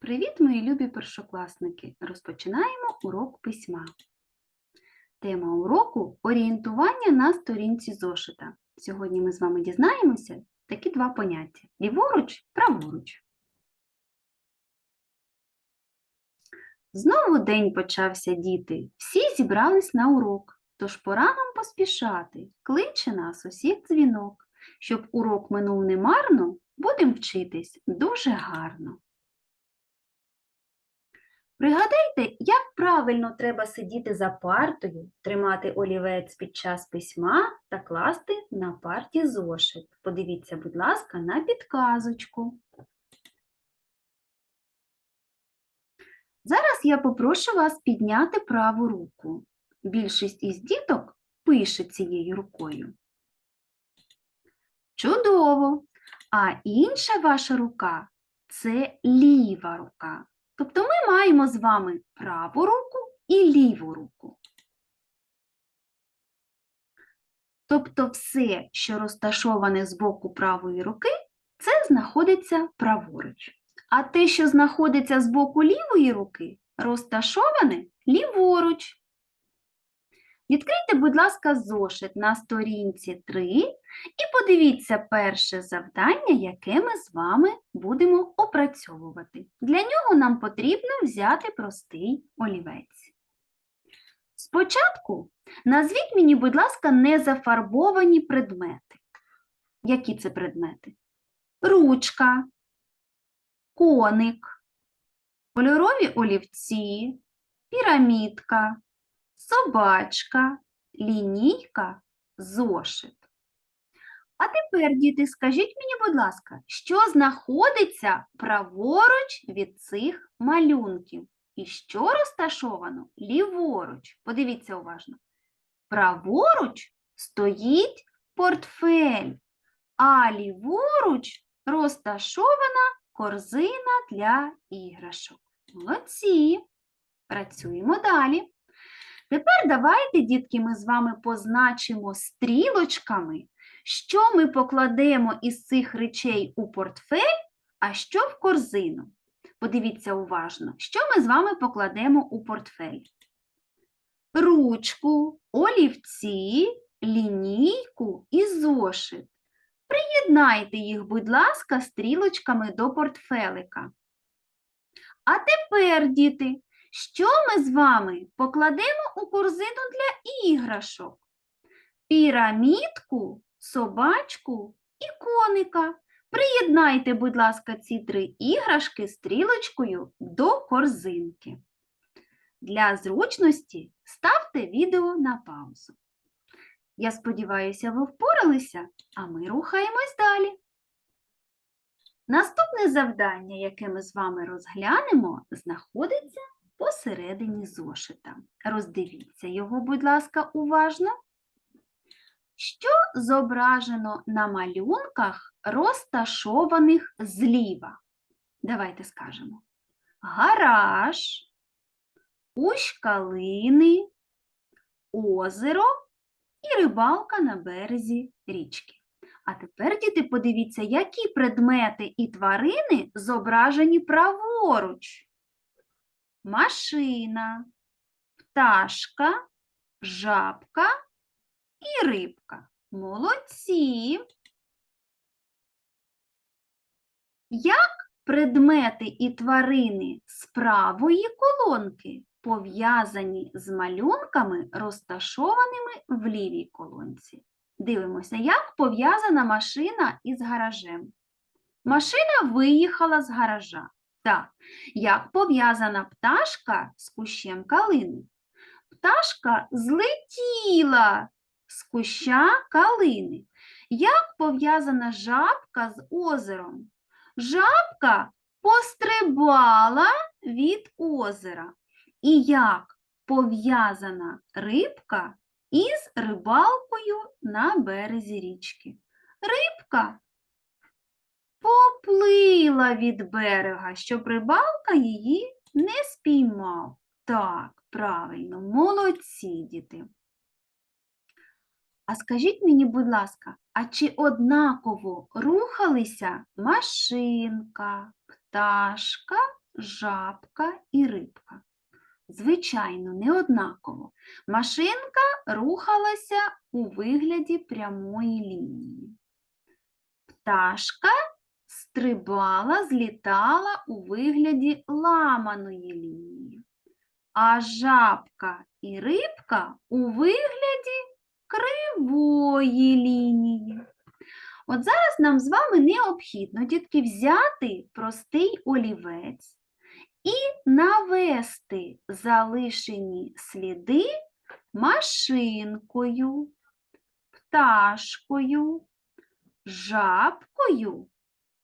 Привіт, мої любі першокласники! Розпочинаємо урок письма. Тема уроку орієнтування на сторінці зошита. Сьогодні ми з вами дізнаємося такі два поняття: ліворуч, праворуч. Знову день почався, діти. Всі зібрались на урок, тож пора нам поспішати. Кличе нас усіх дзвінок. Щоб урок минув немарно, будемо вчитись дуже гарно. Пригадайте, як правильно треба сидіти за партою, тримати олівець під час письма та класти на парті зошит. Подивіться, будь ласка, на підказочку. Зараз я попрошу вас підняти праву руку. Більшість із діток пише цією рукою. Чудово! А інша ваша рука це ліва рука. Тобто ми маємо з вами праву руку і ліву руку. Тобто все, що розташоване з боку правої руки, це знаходиться праворуч. А те, що знаходиться з боку лівої руки, розташоване ліворуч. Відкрийте, будь ласка, зошит на сторінці 3 і подивіться перше завдання, яке ми з вами будемо опрацьовувати. Для нього нам потрібно взяти простий олівець. Спочатку назвіть мені, будь ласка, незафарбовані предмети. Які це предмети? Ручка, коник, кольорові олівці, пірамідка, собачка, лінійка, зошит. А тепер, діти, скажіть мені, будь ласка, що знаходиться праворуч від цих малюнків? І що розташовано ліворуч? Подивіться уважно. Праворуч стоїть портфель, а ліворуч розташована корзина для іграшок. Молодці! Працюємо далі. Тепер давайте, дітки, ми з вами позначимо стрілочками, що ми покладемо із цих речей у портфель, а що в корзину. Подивіться уважно, що ми з вами покладемо у портфель. Ручку, олівці, лінійку і зошит. Приєднайте їх, будь ласка, стрілочками до портфелика. А тепер, діти, що ми з вами покладемо у корзину для іграшок? Пірамідку, собачку і коника. Приєднайте, будь ласка, ці три іграшки стрілочкою до корзинки. Для зручності ставте відео на паузу. Я сподіваюся, ви впоралися, а ми рухаємось далі. Наступне завдання, яке ми з вами розглянемо, знаходиться посередині зошита. Роздивіться його, будь ласка, уважно. Що зображено на малюнках, розташованих зліва? Давайте скажемо. Гараж, кущ калини, озеро і рибалка на березі річки. А тепер, діти, подивіться, які предмети і тварини зображені праворуч машина, пташка, жабка і рибка. Молодці. Як предмети і тварини з правої колонки пов'язані з малюнками, розташованими в лівій колонці? Дивимося, як пов'язана машина із гаражем. Машина виїхала з гаража. Так, як пов'язана пташка з кущем калини? Пташка злетіла з куща калини. Як пов'язана жабка з озером? Жабка пострибала від озера. І як пов'язана рибка із рибалкою на березі річки? Рибка поплила від берега, щоб рибалка її не спіймав. Так, правильно, молодці діти. А скажіть мені, будь ласка, а чи однаково рухалися машинка, пташка жабка і рибка. Звичайно, не однаково. Машинка рухалася у вигляді прямої лінії. Пташка стрибала, злітала у вигляді ламаної лінії. А жабка і рибка у вигляді кривої лінії. От зараз нам з вами необхідно, дітки, взяти простий олівець і навести залишені сліди машинкою, пташкою, жабкою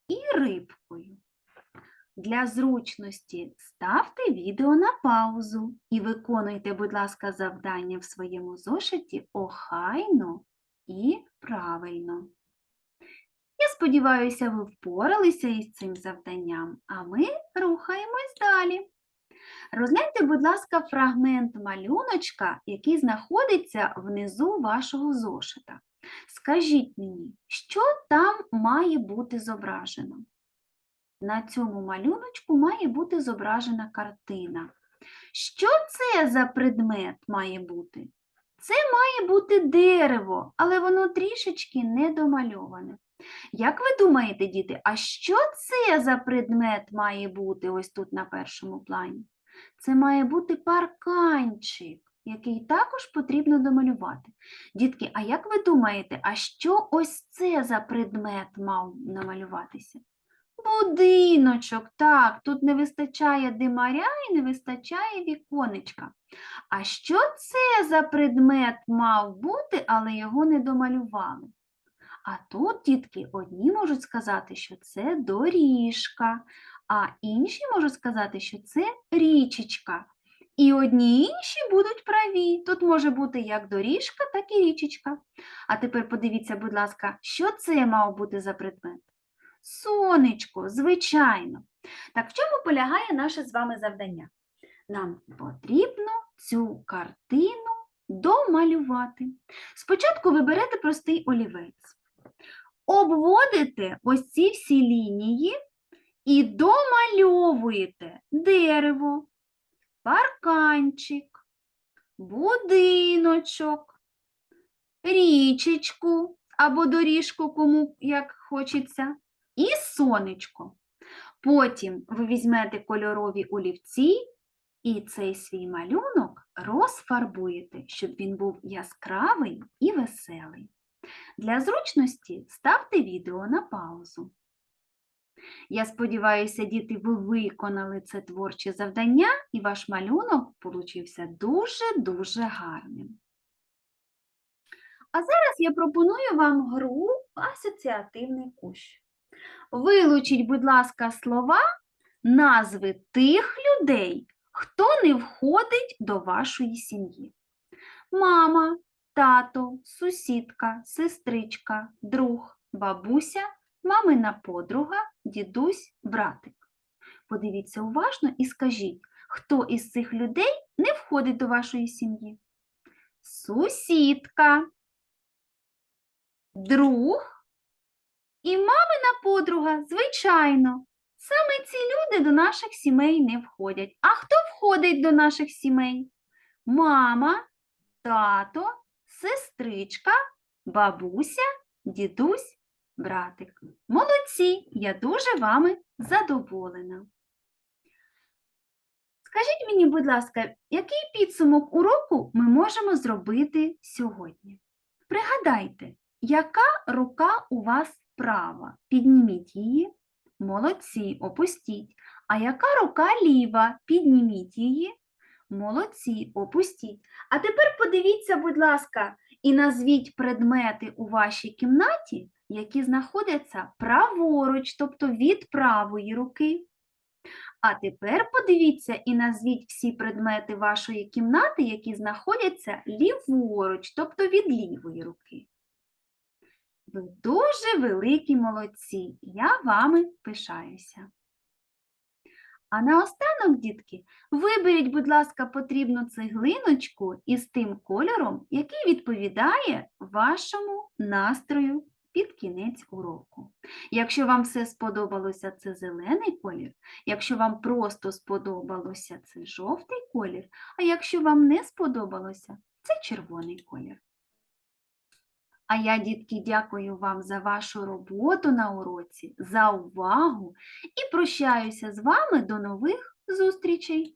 і рибкою. Для зручності ставте відео на паузу і виконуйте, будь ласка, завдання в своєму зошиті охайно і правильно. Я сподіваюся, ви впоралися із цим завданням, а ми рухаємось далі. Розгляньте, будь ласка, фрагмент малюночка, який знаходиться внизу вашого зошита. Скажіть мені, що там має бути зображено? На цьому малюночку має бути зображена картина. Що це за предмет має бути? Це має бути дерево, але воно трішечки недомальоване. Як ви думаєте, діти, а що це за предмет має бути ось тут на першому плані? Це має бути парканчик, який також потрібно домалювати. Дітки, а як ви думаєте, а що ось це за предмет мав намалюватися? Будиночок, так, тут не вистачає димаря і не вистачає віконечка. А що це за предмет мав бути, але його не домалювали? А тут, дітки, одні можуть сказати, що це доріжка, а інші можуть сказати, що це річечка. І одні інші будуть праві. Тут може бути як доріжка, так і річечка. А тепер подивіться, будь ласка, що це мав бути за предмет? Сонечко, звичайно. Так в чому полягає наше з вами завдання? Нам потрібно цю картину домалювати. Спочатку ви берете простий олівець, обводите ось ці всі лінії і домальовуєте дерево, парканчик, будиночок, річечку або доріжку, кому як хочеться, і сонечко. Потім ви візьмете кольорові олівці і цей свій малюнок розфарбуєте, щоб він був яскравий і веселий. Для зручності ставте відео на паузу. Я сподіваюся, діти, ви виконали це творче завдання і ваш малюнок получився дуже-дуже гарним. А зараз я пропоную вам гру асоціативний кущ. Вилучіть, будь ласка, слова, назви тих людей, хто не входить до вашої сім'ї. Мама, тато, сусідка, сестричка, друг, бабуся, мамина подруга, дідусь, братик. Подивіться уважно і скажіть, хто із цих людей не входить до вашої сім'ї? Сусідка, друг і мамина подруга, звичайно. Саме ці люди до наших сімей не входять. А хто входить до наших сімей? Мама, тато, сестричка, бабуся, дідусь, братик. Молодці, я дуже вами задоволена. Скажіть мені, будь ласка, який підсумок уроку ми можемо зробити сьогодні? Пригадайте, яка рука у вас права? Підніміть її. Молодці, опустіть. А яка рука ліва? Підніміть її. Молодці, опустіть. А тепер подивіться, будь ласка, і назвіть предмети у вашій кімнаті, які знаходяться праворуч, тобто від правої руки. А тепер подивіться і назвіть всі предмети вашої кімнати, які знаходяться ліворуч, тобто від лівої руки. Ви дуже великі молодці, я вами пишаюся. А наостанок, дітки, виберіть, будь ласка, потрібну цеглиночку із тим кольором, який відповідає вашому настрою. Під кінець уроку. Якщо вам все сподобалося, це зелений колір. Якщо вам просто сподобалося, це жовтий колір. А якщо вам не сподобалося, це червоний колір. А я, дітки, дякую вам за вашу роботу на уроці, за увагу і прощаюся з вами до нових зустрічей!